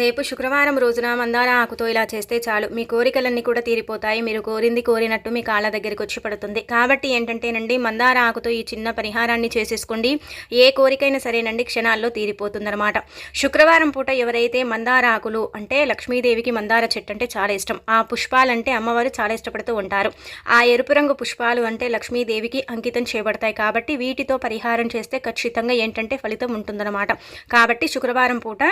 రేపు శుక్రవారం రోజున మందార ఆకుతో ఇలా చేస్తే చాలు. మీ కోరికలన్నీ కూడా తీరిపోతాయి. మీరు కోరింది కోరినట్టు మీ కాళ్ళ దగ్గరికి వచ్చి పడుతుంది. కాబట్టి ఏంటంటేనండి మందార ఆకుతో ఈ చిన్న పరిహారాన్ని చేసేసుకోండి. ఏ కోరికైనా సరేనండి క్షణాల్లో తీరిపోతుందన్నమాట. శుక్రవారం పూట ఎవరైతే మందార ఆకులు అంటే లక్ష్మీదేవికి మందార చెట్టు అంటే చాలా ఇష్టం ఆ పుష్పాలంటే అమ్మవారు చాలా ఇష్టపడుతూ ఉంటారు. ఆ ఎరుపు రంగు పుష్పాలు అంటే లక్ష్మీదేవికి అంకితం చేయబడతాయి కాబట్టి వీటితో పరిహారం చేస్తే ఖచ్చితంగా ఏంటంటే ఫలితం ఉంటుందన్నమాట. కాబట్టి శుక్రవారం పూట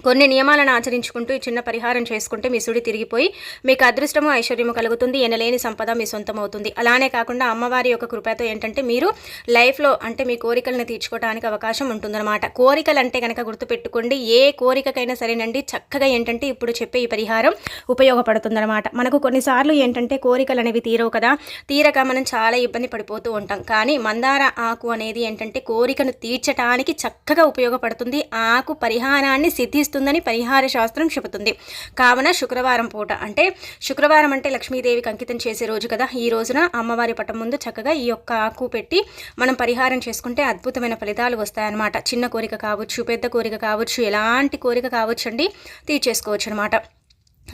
కొన్ని నియమాలను ఆచరించుకుంటూ ఈ చిన్న పరిహారం చేసుకుంటే మీ సుడి తిరిగిపోయి మీకు అదృష్టము ఐశ్వర్యము కలుగుతుంది ఎనలేని సంపద మీ సొంతం అవుతుంది అలానే కాకుండా అమ్మవారి యొక్క కృపతో ఏంటంటే మీరు లైఫ్లో అంటే మీ కోరికలను తీర్చుకోవడానికి అవకాశం ఉంటుందన్నమాట. కోరికలు అంటే కనుక గుర్తుపెట్టుకోండి ఏ కోరికకైనా సరేనండి చక్కగా ఏంటంటే ఇప్పుడు చెప్పే ఈ పరిహారం ఉపయోగపడుతుందన్నమాట. మనకు కొన్నిసార్లు ఏంటంటే కోరికలు అనేవి తీరవు కదా తీరక మనం చాలా ఇబ్బంది పడిపోతూ ఉంటాం. కానీ మందార ఆకు అనేది ఏంటంటే కోరికను తీర్చడానికి చక్కగా ఉపయోగపడుతుంది. ఆకు పరిహారాన్ని సిద్ధి ఇస్తుందని పరిహార శాస్త్రం చెబుతుంది. కావున శుక్రవారం పూట అంటే శుక్రవారం అంటే లక్ష్మీదేవికి అంకితం చేసే రోజు కదా. ఈ రోజున అమ్మవారి పటం ముందు చక్కగా ఈ యొక్క ఆకు పెట్టి మనం పరిహారం చేసుకుంటే అద్భుతమైన ఫలితాలు వస్తాయన్నమాట. చిన్న కోరిక కావచ్చు పెద్ద కోరిక కావచ్చు ఎలాంటి కోరిక కావచ్చు అండి తీర్చేసుకోవచ్చు అనమాట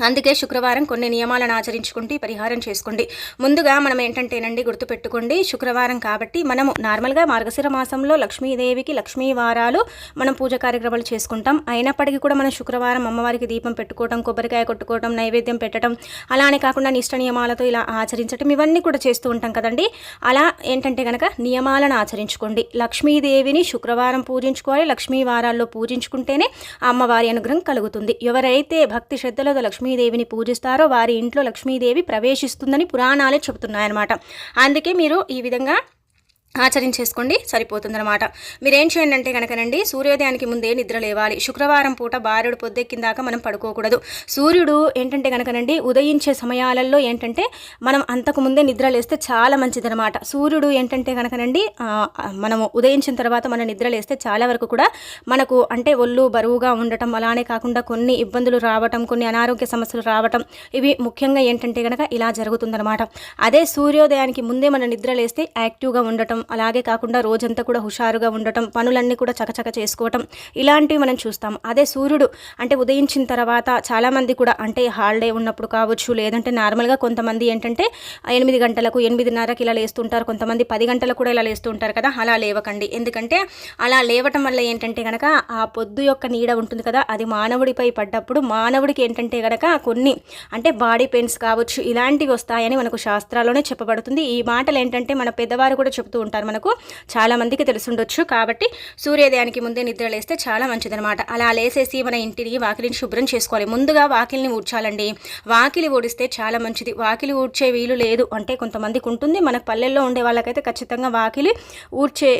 అందుకే శుక్రవారం కొన్ని నియమాలను ఆచరించుకుంటూ పరిహారం చేసుకోండి. ముందుగా మనం ఏంటంటేనండి గుర్తుపెట్టుకోండి శుక్రవారం కాబట్టి మనము నార్మల్గా మార్గశిర మాసంలో లక్ష్మీదేవికి లక్ష్మీ వారాలు మనం పూజ కార్యక్రమాలు చేసుకుంటాం. అయినప్పటికీ కూడా మనం శుక్రవారం అమ్మవారికి దీపం పెట్టుకోవడం కొబ్బరికాయ కొట్టుకోవడం నైవేద్యం పెట్టడం అలానే కాకుండా నిష్ట నియమాలతో ఇలా ఆచరించడం ఇవన్నీ కూడా చేస్తూ ఉంటాం కదండి. అలా ఏంటంటే కనుక నియమాలను ఆచరించుకోండి. లక్ష్మీదేవిని శుక్రవారం పూజించుకోవాలి లక్ష్మీ వారాల్లో పూజించుకుంటేనే అమ్మవారి అనుగ్రహం కలుగుతుంది. ఎవరైతే భక్తి శ్రద్ధలతో లక్ష్మీ లక్ష్మీదేవిని పూజిస్తారో వారి ఇంట్లో లక్ష్మీదేవి ప్రవేశిస్తుందని పురాణాలే చెబుతున్నాయన్నమాట. అందుకే మీరు ఈ విధంగా ఆచరించేసుకోండి సరిపోతుందన్నమాట. మీరేం చేయండి అంటే కనుకనండి సూర్యోదయానికి ముందే నిద్ర లేవాలి. శుక్రవారం పూట బారుడు పొద్దెక్కిందాక మనం పడుకోకూడదు. సూర్యుడు ఏంటంటే కనుకనండి ఉదయించే సమయాలలో ఏంటంటే మనం అంతకు ముందే నిద్ర లేస్తే చాలా మంచిదనమాట సూర్యుడు ఏంటంటే కనుకనండి మనము ఉదయించిన తర్వాత మనం నిద్ర లేస్తే చాలా వరకు కూడా మనకు అంటే ఒళ్ళు బరువుగా ఉండటం అలానే కాకుండా కొన్ని ఇబ్బందులు రావటం కొన్ని అనారోగ్య సమస్యలు రావటం ఇవి ముఖ్యంగా ఏంటంటే కనుక ఇలా జరుగుతుందనమాట అదే సూర్యోదయానికి ముందే మనం నిద్ర లేస్తే యాక్టివ్గా ఉండటం అలాగే కాకుండా రోజంతా కూడా హుషారుగా ఉండటం పనులన్నీ కూడా చకచక చేసుకోవటం ఇలాంటివి మనం చూస్తాం. అదే సూర్యుడు అంటే ఉదయించిన తర్వాత చాలామంది కూడా అంటే హాలిడే ఉన్నప్పుడు కావచ్చు లేదంటే నార్మల్గా కొంతమంది ఏంటంటే ఎనిమిది గంటలకు ఎనిమిదిన్నరకి ఇలా లేస్తుంటారు కొంతమంది పది గంటలకు కూడా ఇలా లేస్తుంటారు కదా అలా లేవకండి. ఎందుకంటే అలా లేవటం వల్ల ఏంటంటే కనుక ఆ పొద్దు యొక్క నీడ ఉంటుంది కదా అది మానవుడిపై పడ్డప్పుడు మానవుడికి ఏంటంటే కనుక కొన్ని అంటే బాడీ పెయిన్స్ కావచ్చు ఇలాంటివి వస్తాయని మనకు శాస్త్రాల్లోనే చెప్పబడుతుంది. ఈ మాటలు ఏంటంటే మన పెద్దవారు కూడా చెప్తూ ఉంటారు మనకు. చాలామందికి తెలుసుండొచ్చు. కాబట్టి సూర్యోదయానికి ముందే నిద్ర లేస్తే చాలా మంచిదనమాట అలా లేసేసి మన ఇంటిని వాకిలిని శుభ్రం చేసుకోవాలి. ముందుగా వాకిలిని ఊడ్చాలండి. వాకిలి ఊడిస్తే చాలా మంచిది. వాకిలి ఊడ్చే వీలు లేదు. అంటే కొంతమందికి ఉంటుంది. మన పల్లెల్లో ఉండే వాళ్ళకైతే ఖచ్చితంగా వాకిలి ఊడ్చే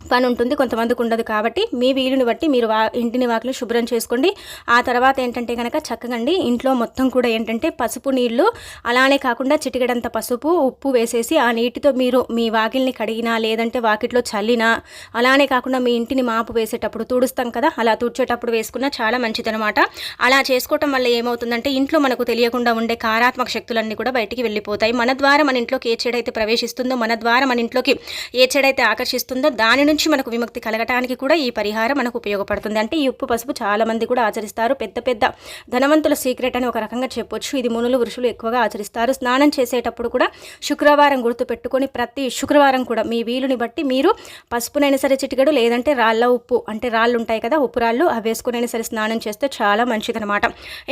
పని ఉంటుంది కొంతమందికి ఉండదు కాబట్టి మీ వీలుని బట్టి మీరు వా ఇంటిని వాకిలు శుభ్రం చేసుకోండి. ఆ తర్వాత ఏంటంటే కనుక చక్కగండి ఇంట్లో మొత్తం కూడా ఏంటంటే పసుపు నీళ్ళు అలానే కాకుండా చిటికెడంత పసుపు ఉప్పు వేసేసి ఆ నీటితో మీరు మీ వాకిల్ని కడిగినా లేదంటే వాకిట్లో చల్లినా అలానే కాకుండా మీ ఇంటిని మాపు వేసేటప్పుడు తుడుస్తాం కదా అలా తుడిచేటప్పుడు వేసుకున్నా చాలా మంచిదనమాట. అలా చేసుకోవటం వల్ల ఏమవుతుందంటే ఇంట్లో మనకు తెలియకుండా ఉండే కారాత్మక శక్తులన్నీ కూడా బయటికి వెళ్ళిపోతాయి. మన ద్వారా మన ఇంట్లోకి ఏ చెడైతే ప్రవేశిస్తుందో మన ద్వారా మన ఇంట్లోకి ఏ చెడైతే ఆకర్షిస్తుందో దానిని నుంచి మనకు విముక్తి కలగటానికి కూడా ఈ పరిహారం మనకు ఉపయోగపడుతుంది. అంటే ఈ ఉప్పు పసుపు చాలామంది కూడా ఆచరిస్తారు. పెద్ద పెద్ద ధనవంతుల సీక్రెట్ అని ఒక రకంగా చెప్పొచ్చు. ఇది మునులు వృషులు ఎక్కువగా ఆచరిస్తారు. స్నానం చేసేటప్పుడు కూడా శుక్రవారం గుర్తు పెట్టుకొని ప్రతి శుక్రవారం కూడా మీ వీలుని బట్టి మీరు పసుపునైనా సరే చిటికడు లేదంటే రాళ్ళ ఉప్పు అంటే రాళ్ళు ఉంటాయి కదా ఉప్పు రాళ్ళు అవి వేసుకునైనా సరే స్నానం చేస్తే చాలా మంచిదనమాట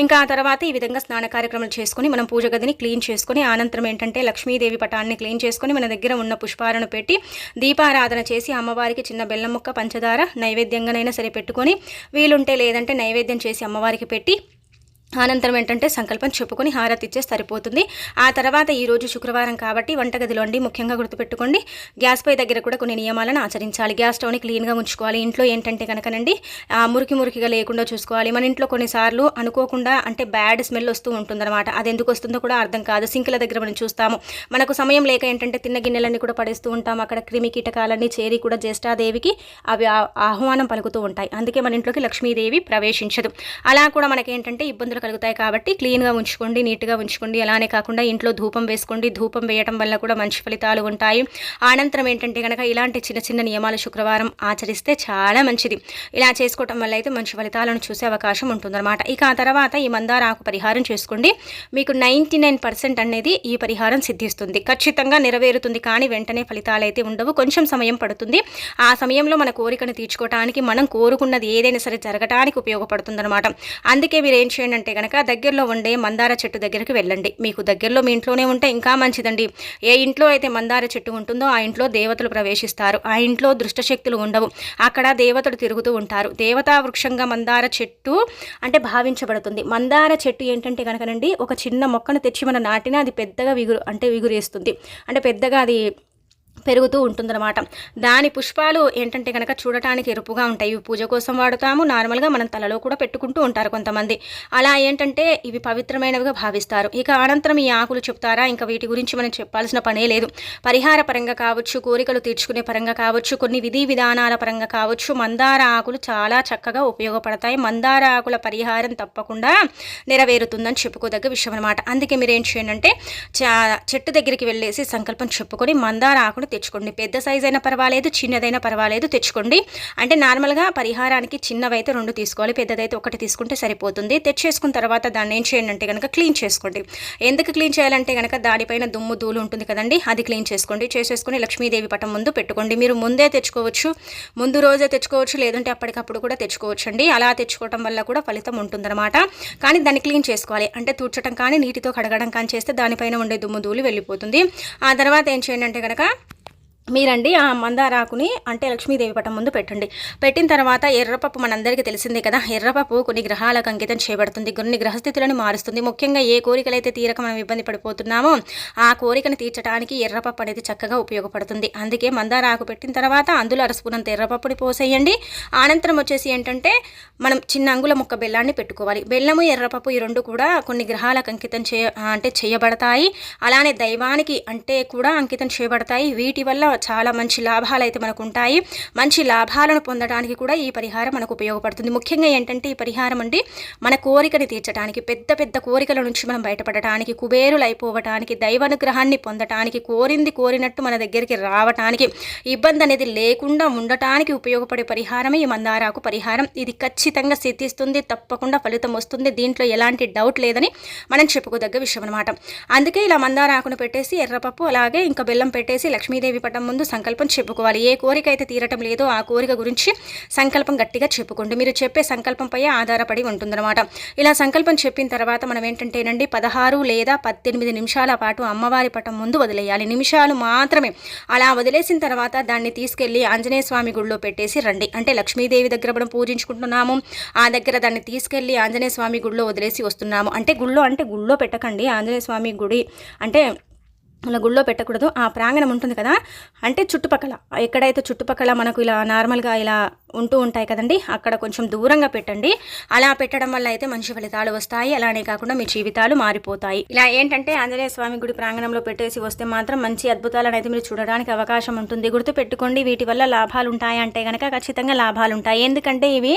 ఇంకా ఆ తర్వాత ఈ విధంగా స్నాన కార్యక్రమాలు చేసుకుని మనం పూజ గదిని క్లీన్ చేసుకుని అనంతరం ఏంటంటే లక్ష్మీదేవి పటాన్ని క్లీన్ చేసుకొని మన దగ్గర ఉన్న పుష్పాలను పెట్టి దీపారాధన చేసి అమ్మవారి అమ్మవారికి చిన్న బెల్లం ముక్క పంచదార నైవేద్యంగానైనా సరే పెట్టుకొని వీలుంటే లేదంటే నైవేద్యం చేసి అమ్మవారికి పెట్టి అనంతరం ఏంటంటే సంకల్పం చెప్పుకొని హారతి ఇచ్చే సరిపోతుంది. ఆ తర్వాత ఈరోజు శుక్రవారం కాబట్టి వంటగదిలో అండి ముఖ్యంగా గుర్తుపెట్టుకోండి గ్యాస్ పై దగ్గర కూడా కొన్ని నియమాలను ఆచరించాలి. గ్యాస్ స్టవ్ని క్లీన్గా ఉంచుకోవాలి. ఇంట్లో ఏంటంటే కనుకనండి మురికి మురికిగా లేకుండా చూసుకోవాలి. మన ఇంట్లో కొన్నిసార్లు అనుకోకుండా అంటే బ్యాడ్ స్మెల్ వస్తూ ఉంటుందన్నమాట. అది ఎందుకు వస్తుందో కూడా అర్థం కాదు. సింకుల దగ్గర మనం చూస్తాము. మనకు సమయం లేక ఏంటంటే తిన్న గిన్నెలన్నీ కూడా పడేస్తూ ఉంటాం అక్కడ క్రిమి కీటకాలన్నీ చేరి కూడా జ్యేష్ఠాదేవికి అవి ఆహ్వానం పలుకుతూ ఉంటాయి. అందుకే మన ఇంట్లోకి లక్ష్మీదేవి ప్రవేశించదు. అలా కూడా మనకేంటంటే ఇబ్బందులు కలుగుతాయి కాబట్టి క్లీన్గా ఉంచుకోండి నీట్గా ఉంచుకోండి. అలానే కాకుండా ఇంట్లో ధూపం వేసుకోండి. ధూపం వేయడం వల్ల కూడా మంచి ఫలితాలు ఉంటాయి. అనంతరం ఏంటంటే కనుక ఇలాంటి చిన్న చిన్న నియమాలు శుక్రవారం ఆచరిస్తే చాలా మంచిది. ఇలా చేసుకోవటం వల్ల అయితే మంచి ఫలితాలను చూసే అవకాశం ఉంటుందన్నమాట. ఇక ఆ తర్వాత ఈ మందార ఆకు పరిహారం చేసుకోండి. మీకు నైంటీ నైన్ పర్సెంట్ అనేది ఈ పరిహారం సిద్ధిస్తుంది. ఖచ్చితంగా నెరవేరుతుంది కానీ వెంటనే ఫలితాలు అయితే ఉండవు. కొంచెం సమయం పడుతుంది. ఆ సమయంలో మన కోరికను తీర్చుకోవడానికి మనం కోరుకున్నది ఏదైనా సరే జరగటానికి ఉపయోగపడుతుందన్నమాట. అందుకే మీరు ఏం చేయండి అంటే కనుక దగ్గరలో ఉండే మందార చెట్టు దగ్గరికి వెళ్ళండి. మీకు దగ్గరలో మీ ఇంట్లోనే ఉంటే ఇంకా మంచిదండి. ఏ ఇంట్లో అయితే మందార చెట్టు ఉంటుందో ఆ ఇంట్లో దేవతలు ప్రవేశిస్తారు. ఆ ఇంట్లో దుష్టశక్తులు ఉండవు. అక్కడ దేవతలు తిరుగుతూ ఉంటారు. దేవతా వృక్షంగా మందార చెట్టు అంటే భావించబడుతుంది. మందార చెట్టు ఏంటంటే కనుకనండి ఒక చిన్న మొక్కను తెచ్చి మనం నాటినా అది పెద్దగా విగురు అంటే విగురేస్తుంది. అంటే పెద్దగా అది పెరుగుతూ ఉంటుందన్నమాట. దాని పుష్పాలు ఏంటంటే కనుక చూడటానికి ఎరుపుగా ఉంటాయి. ఇవి పూజ కోసం వాడుతాము. నార్మల్గా మనం తలలో కూడా పెట్టుకుంటూ ఉంటారు కొంతమంది. అలా ఏంటంటే ఇవి పవిత్రమైనవిగా భావిస్తారు. ఇక అనంతరం ఈ ఆకులు చెప్తారా? ఇంకా వీటి గురించి మనం చెప్పాల్సిన పనే లేదు. పరిహార పరంగా కావచ్చు కోరికలు తీర్చుకునే పరంగా కావచ్చు కొన్ని విధి విధానాల పరంగా కావచ్చు మందార ఆకులు చాలా చక్కగా ఉపయోగపడతాయి. మందార ఆకుల పరిహారం తప్పకుండా నెరవేరుతుందని చెప్పుకోదగ్గ విషయం అనమాట అందుకే మీరు ఏం చేయండి అంటే చెట్టు దగ్గరికి వెళ్ళేసి సంకల్పం చెప్పుకొని మందార ఆకులు తెచ్చుకోండి. పెద్ద సైజ్ అయినా పర్వాలేదు చిన్నదైనా పర్వాలేదు తెచ్చుకోండి. అంటే నార్మల్గా పరిహారానికి చిన్నవైతే రెండు తీసుకోవాలి పెద్దదైతే ఒకటి తీసుకుంటే సరిపోతుంది. తెచ్చేసుకున్న తర్వాత దాన్ని ఏం చేయండి అంటే కనుక క్లీన్ చేసుకోండి. ఎందుకు క్లీన్ చేయాలంటే కనుక దానిపైన దుమ్ము ధూళి ఉంటుంది కదండి అది క్లీన్ చేసుకోండి. చేసేసుకుని లక్ష్మీదేవి పటం ముందు పెట్టుకోండి. మీరు ముందే తెచ్చుకోవచ్చు ముందు రోజే తెచ్చుకోవచ్చు లేదంటే అప్పటికప్పుడు కూడా తెచ్చుకోవచ్చు అండి అలా తెచ్చుకోవటం వల్ల కూడా ఫలితం ఉంటుందన్నమాట. కానీ దాన్ని క్లీన్ చేసుకోవాలి. అంటే తూడ్చడం కానీ నీటితో కడగడం కానీ చేస్తే దానిపైన ఉండే దుమ్ము ధూళి వెళ్ళిపోతుంది. ఆ తర్వాత ఏం చేయండి అంటే కనుక మీరండి ఆ మందారాకుని అంటే లక్ష్మీదేవి పటం ముందు పెట్టండి. పెట్టిన తర్వాత ఎర్రపప్పు మనందరికీ తెలిసిందే కదా. ఎర్రపప్పు కొన్ని గ్రహాలకు అంకితం చేయబడుతుంది. కొన్ని గ్రహస్థితులను మారుస్తుంది. ముఖ్యంగా ఏ కోరికలైతే తీరక మనం ఇబ్బంది పడిపోతున్నామో ఆ కోరికను తీర్చడానికి ఎర్రపప్పు అనేది చక్కగా ఉపయోగపడుతుంది. అందుకే మందారాకు పెట్టిన తర్వాత అందులో అరసుకున్నంత ఎర్రపప్పుని పోసేయండి. అనంతరం వచ్చేసి ఏంటంటే మనం చిన్న అంగుల ముక్క బెల్లాన్ని పెట్టుకోవాలి. బెల్లము ఎర్రపప్పు ఈ రెండు కూడా కొన్ని గ్రహాలకు అంకితం చేయ అంటే చేయబడతాయి. అలానే దైవానికి అంటే కూడా అంకితం చేయబడతాయి. వీటి వల్ల చాలా మంచి లాభాలు అయితే మనకు ఉంటాయి మంచి లాభాలను పొందడానికి కూడా ఈ పరిహారం మనకు ఉపయోగపడుతుంది. ముఖ్యంగా ఏంటంటే ఈ పరిహారం అండి మన కోరికని తీర్చడానికి పెద్ద పెద్ద కోరికల నుంచి మనం బయటపడటానికి కుబేరులు అయిపోవటానికి దైవానుగ్రహాన్ని పొందటానికి కోరింది కోరినట్టు మన దగ్గరికి రావటానికి ఇబ్బంది అనేది లేకుండా ఉండటానికి ఉపయోగపడే పరిహారమే ఈ మందారాకు పరిహారం. ఇది ఖచ్చితంగా సిద్ధిస్తుంది తప్పకుండా ఫలితం వస్తుంది. దీంట్లో ఎలాంటి డౌట్ లేదని మనం చెప్పుకోదగ్గ విషయం అనమాట అందుకే ఇలా మందారాకును పెట్టేసి ఎర్రపప్పు అలాగే ఇంకా బెల్లం పెట్టేసి లక్ష్మీదేవి పటం ముందు సంకల్పం చెప్పుకోవాలి. ఏ కోరిక అయితే తీరటం లేదో ఆ కోరిక గురించి సంకల్పం గట్టిగా చెప్పుకోండి. మీరు చెప్పే సంకల్పంపై ఆధారపడి ఉంటుందన్నమాట. ఇలా సంకల్పం చెప్పిన తర్వాత మనం ఏంటంటేనండి పదహారు లేదా పద్దెనిమిది నిమిషాల పాటు అమ్మవారి పటం ముందు వదిలేయాలి. నిమిషాలు మాత్రమే అలా వదిలేసిన తర్వాత దాన్ని తీసుకెళ్ళి ఆంజనేయ స్వామి గుడిలో పెట్టేసి రండి. అంటే లక్ష్మీదేవి దగ్గర మనం పూజించుకుంటున్నాము. ఆ దగ్గర దాన్ని తీసుకెళ్ళి ఆంజనేయ స్వామి గుడిలో వదిలేసి వస్తున్నాము. అంటే గుళ్ళో అంటే గుళ్ళో పెట్టకండి. ఆంజనేయ స్వామి గుడి అంటే అలా గుళ్ళో పెట్టకూడదు. ఆ ప్రాంగణం ఉంటుంది కదా? అంటే చుట్టుపక్కల. ఎక్కడైతే చుట్టుపక్కల మనకు ఇలా నార్మల్గా ఇలా ఉంటూ ఉంటాయి కదండి. అక్కడ కొంచెం దూరంగా పెట్టండి. అలా పెట్టడం వల్ల అయితే మంచి ఫలితాలు వస్తాయి. అలానే కాకుండా మీ జీవితాలు మారిపోతాయి. ఇలా ఏంటంటే ఆంజనేయ స్వామి గుడి ప్రాంగణంలో పెట్టేసి వస్తే మాత్రం మంచి అద్భుతాలను అయితే మీరు చూడడానికి అవకాశం ఉంటుంది. గుర్తు పెట్టుకోండి వీటి వల్ల లాభాలు ఉంటాయి అంటే కనుక ఖచ్చితంగా లాభాలు ఉంటాయి. ఎందుకంటే ఇవి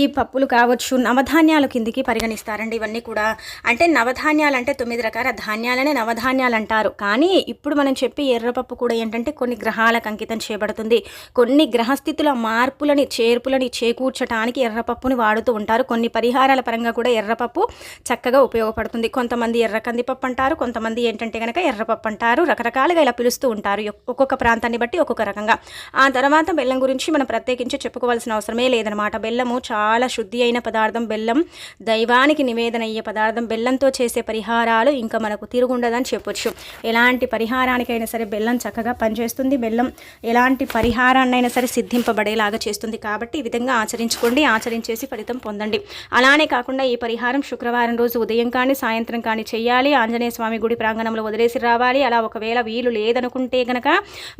ఈ పప్పులు కావచ్చు నవధాన్యాల కిందికి పరిగణిస్తారండి ఇవన్నీ కూడా. అంటే నవధాన్యాలు అంటే తొమ్మిది రకాల ధాన్యాలనే నవధాన్యాలు అంటారు. కానీ ఇప్పుడు మనం చెప్పి ఎర్రపప్పు కూడా ఏంటంటే కొన్ని గ్రహాలకు అంకితం చేయబడుతుంది. కొన్ని గ్రహస్థితుల మార్పులని చేర్పులని చేకూర్చడానికి ఎర్రపప్పుని వాడుతూ ఉంటారు. కొన్ని పరిహారాల పరంగా కూడా ఎర్రపప్పు చక్కగా ఉపయోగపడుతుంది. కొంతమంది ఎర్ర కందిపప్పు అంటారు కొంతమంది ఏంటంటే కనుక ఎర్రపప్పు అంటారు. రకరకాలుగా ఇలా పిలుస్తూ ఉంటారు. ఒక్కొక్క ప్రాంతాన్ని బట్టి ఒక్కొక్క రకంగా. ఆ తర్వాత బెల్లం గురించి మనం ప్రత్యేకించి చెప్పుకోవాల్సిన అవసరమే లేదనమాట. బెల్లము చాలా శుద్ధి అయిన పదార్థం. బెల్లం దైవానికి నివేదన అయ్యే పదార్థం. బెల్లంతో చేసే పరిహారాలు ఇంకా మనకు తిరుగుండదని చెప్పొచ్చు. ఎలాంటి పరిహారానికైనా సరే బెల్లం చక్కగా పనిచేస్తుంది. బెల్లం ఎలాంటి పరిహారాన్నైనా సరే సిద్ధింపబడేలాగా చేస్తుంది. కాబట్టి ఈ విధంగా ఆచరించుకోండి ఆచరించేసి ఫలితం పొందండి. అలానే కాకుండా ఈ పరిహారం శుక్రవారం రోజు ఉదయం కానీ సాయంత్రం కానీ చేయాలి. ఆంజనేయ స్వామి గుడి ప్రాంగణంలో వదిలేసి రావాలి. అలా ఒకవేళ వీలు లేదనుకుంటే కనుక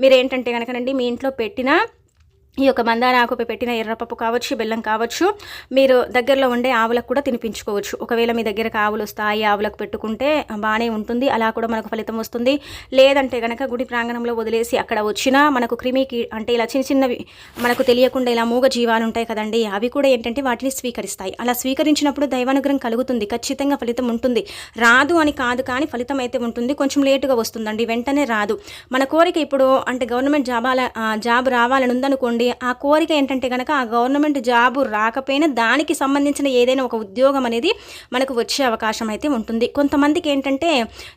మీరు ఏంటంటే కనుకనండి మీ ఇంట్లో పెట్టిన ఈ యొక్క మందార ఆకుపై పెట్టిన ఎర్రపప్పు కావచ్చు బెల్లం కావచ్చు మీరు దగ్గరలో ఉండే ఆవులకు కూడా తినిపించుకోవచ్చు. ఒకవేళ మీ దగ్గరకు ఆవులు వస్తాయి ఆవులకు పెట్టుకుంటే బాగానే ఉంటుంది. అలా కూడా మనకు ఫలితం వస్తుంది. లేదంటే కనుక గుడి ప్రాంగణంలో వదిలేసి అక్కడ వచ్చినా మనకు క్రిమి అంటే ఇలా చిన్న చిన్నవి మనకు తెలియకుండా ఇలా మూగ జీవాలు ఉంటాయి కదండి అవి కూడా ఏంటంటే వాటిని స్వీకరిస్తాయి. అలా స్వీకరించినప్పుడు దైవానుగ్రహం కలుగుతుంది. ఖచ్చితంగా ఫలితం ఉంటుంది. రాదు అని కాదు కానీ ఫలితం అయితే ఉంటుంది. కొంచెం లేటుగా వస్తుందండి. వెంటనే రాదు. మన కోరిక ఇప్పుడు అంటే గవర్నమెంట్ జాబాల జాబ్ రావాలని ఉందనుకోండి ఆ కోరిక ఏంటంటే కనుక ఆ గవర్నమెంట్ జాబు రాకపోయినా దానికి సంబంధించిన ఏదైనా ఒక ఉద్యోగం అనేది మనకు వచ్చే అవకాశం అయితే ఉంటుంది. కొంతమందికి ఏంటంటే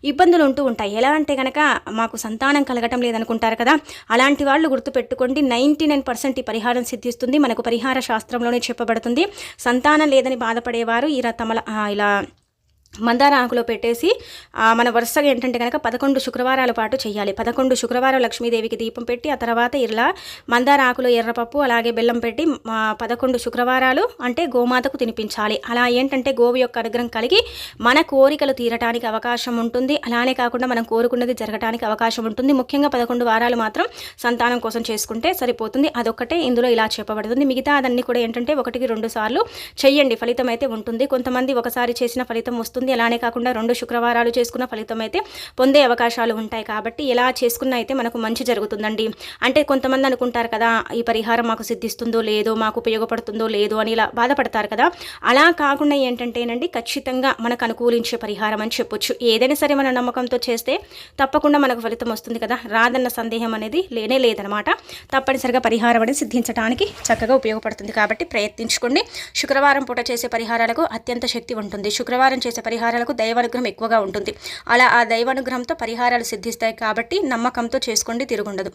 ఇబ్బందులు ఉంటూ ఉంటాయి. ఎలా అంటే కనుక మాకు సంతానం కలగటం లేదనుకుంటారు కదా అలాంటి వాళ్ళు గుర్తుపెట్టుకోండి. నైంటీ నైన్ పర్సెంట్ ఈ పరిహారం సిద్ధిస్తుంది. మనకు పరిహార శాస్త్రంలోనే చెప్పబడుతుంది. సంతానం లేదని బాధపడేవారు ఇలా తమల ఇలా మందార ఆకులో పెట్టేసి మన వరుసగా ఏంటంటే కనుక పదకొండు శుక్రవారాల పాటు చేయాలి పదకొండు శుక్రవారం లక్ష్మీదేవికి దీపం పెట్టి ఆ తర్వాత ఇలా మందార ఆకులో ఎర్రపప్పు అలాగే బెల్లం పెట్టి పదకొండు శుక్రవారాలు అంటే గోమాతకు తినిపించాలి. అలా ఏంటంటే గోవు యొక్క అనుగ్రహం కలిగి మన కోరికలు తీరటానికి అవకాశం ఉంటుంది. అలానే కాకుండా మనం కోరుకున్నది జరగటానికి అవకాశం ఉంటుంది. ముఖ్యంగా పదకొండు వారాలు మాత్రం సంతానం కోసం చేసుకుంటే సరిపోతుంది. అదొక్కటే ఇందులో ఇలా చెప్పబడుతుంది. మిగతా అదన్నీ కూడా ఏంటంటే ఒకటికి రెండు సార్లు చెయ్యండి. ఫలితం అయితే ఉంటుంది. కొంతమంది ఒకసారి చేసిన ఫలితం వస్తుంది వస్తుంది. అలానే కాకుండా రెండు శుక్రవారాలు చేసుకున్న ఫలితం అయితే పొందే అవకాశాలు ఉంటాయి కాబట్టి ఎలా చేసుకున్న అయితే మనకు మంచి జరుగుతుందండి. అంటే కొంతమంది అనుకుంటారు కదా ఈ పరిహారం మాకు సిద్ధిస్తుందో లేదో మాకు ఉపయోగపడుతుందో లేదో అని ఇలా బాధపడతారు కదా. అలా కాకుండా ఏంటంటేనండి ఖచ్చితంగా మనకు అనుకూలించే పరిహారం అని చెప్పొచ్చు. ఏదైనా సరే మన నమ్మకంతో చేస్తే తప్పకుండా మనకు ఫలితం వస్తుంది కదా. రాదన్న సందేహం అనేది లేనే లేదనమాట. తప్పనిసరిగా పరిహారం అనేది సిద్ధించడానికి చక్కగా ఉపయోగపడుతుంది కాబట్టి ప్రయత్నించుకోండి. శుక్రవారం పూట చేసే పరిహారాలకు అత్యంత శక్తి ఉంటుంది. శుక్రవారం చేసే పరిహారాలకు దైవానుగ్రహం ఎక్కువగా ఉంటుంది. అలా ఆ దైవానుగ్రహంతో పరిహారాలు సిద్ధిస్తాయి కాబట్టి నమ్మకంతో చేసుకోండి తిరుగుండదు.